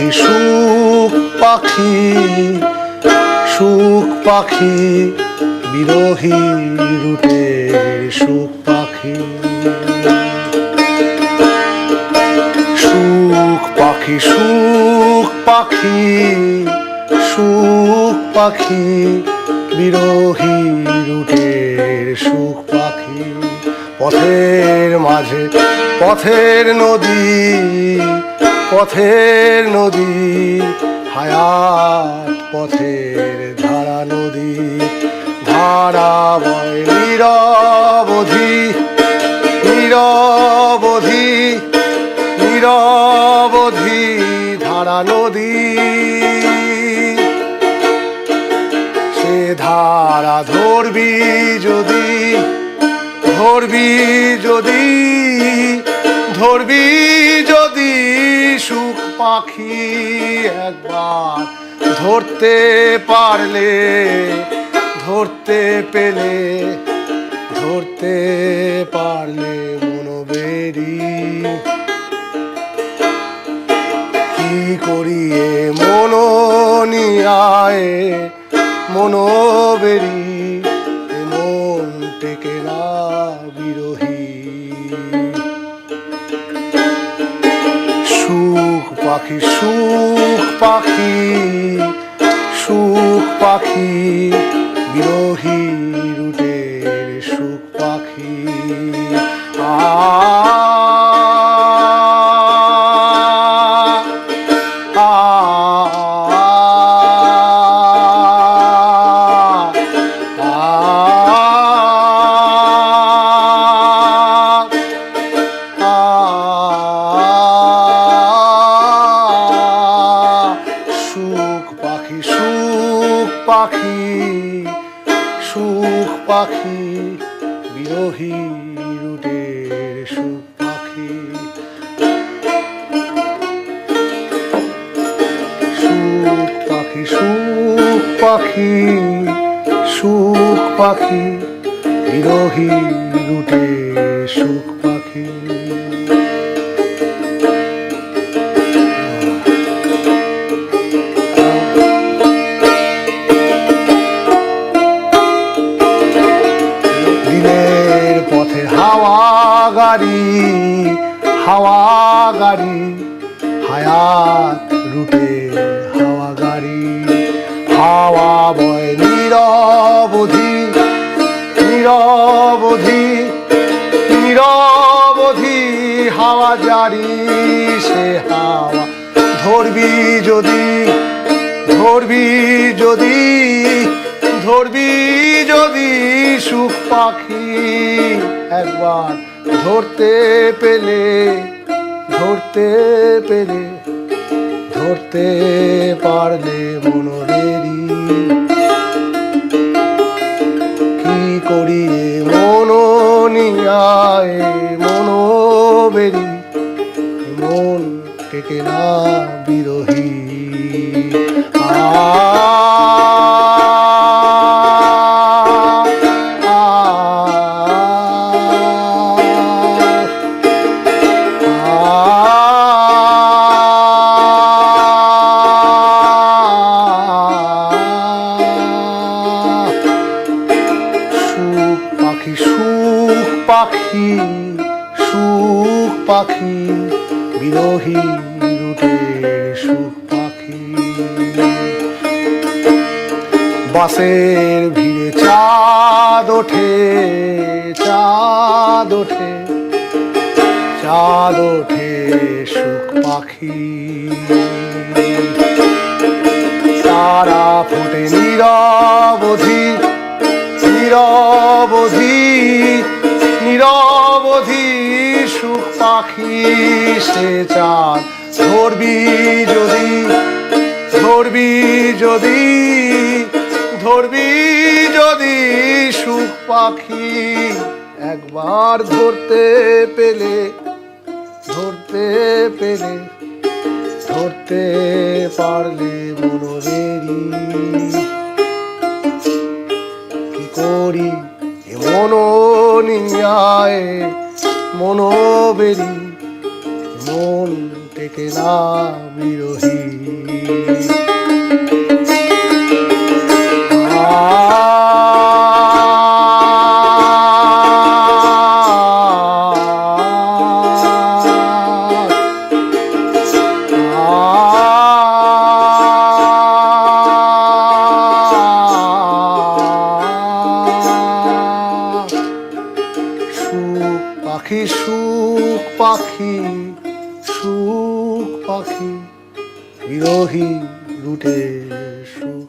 পাখি, সুখ পাখি সুখ পাখি, বিরোহী রুটের সুখ পাখি। সুখ পাখি সুখ পাখি সুখ পাখি, বিরোহী রুটের সুখ পাখি। পথের মাঝে, পথের নদী পথের নদী, হায়াত পথের ধারা নদী, ধারা বয় নিরবধি নিরবধি নিরবধি ধারা নদী। সে ধারা ধরবি যদি ধরবি যদি ধরবি যদি সুখ পাখি একবার। ধরতে পারলে, ধরতে পেলে, ধরতে পারলে মনোবেরি কি করিয়ে মনো নিয়ায় মনোবেরি এ টেকে না বিরোহী? সুখ পাখি সুখ পাখি সুখ পাখি বিরোহী সুখ পাখি সুখ পাখি, বিরোহী রুটের সুখ পাখি। সুখ পাখি সুখ পাখি সুখ পাখি, বিরোহী রুটে গাড়ি, হাওয়া গাড়ি, হায়াত রুটে হাওয়া গাড়ি। হাওয়া বয় নিরবধি নিরবধি নিরবধি হাওয়া জারি, সে হাওয়া ধরবি যদি ধরবি যদি ধরবি যদি সুখ পাখি, একবার ধরতে পেলে ধরতে পেলে, ধরতে পারলে মনোরেরি কি করিয়ে মনো মনো বেরি মন টেকে না বিরোহী। পাখি, সুখ পাখি সুখ পাখি, বিরোহী রুটের সুখ পাখি। বাসের ভিড়ে চাঁদ ওঠে চাঁদ ওঠে চাঁদ ওঠে সুখ পাখি। তারা ফোটে নিরবধি নিরবধি নিরবধি সুখ পাখি সে চাঁদ। ধরবি যদি ধরবি যদি ধরবি যদি সুখ পাখি একবার ধরতে পেলে ধরতে পেলে, ধরতে পারলে মনোরেরি কি করি? মনো নিয়ায় মনোবেরি মন টেকে না বিরোহী সুখ পাখি সুখ পাখি বিরোহী রুটে সুখ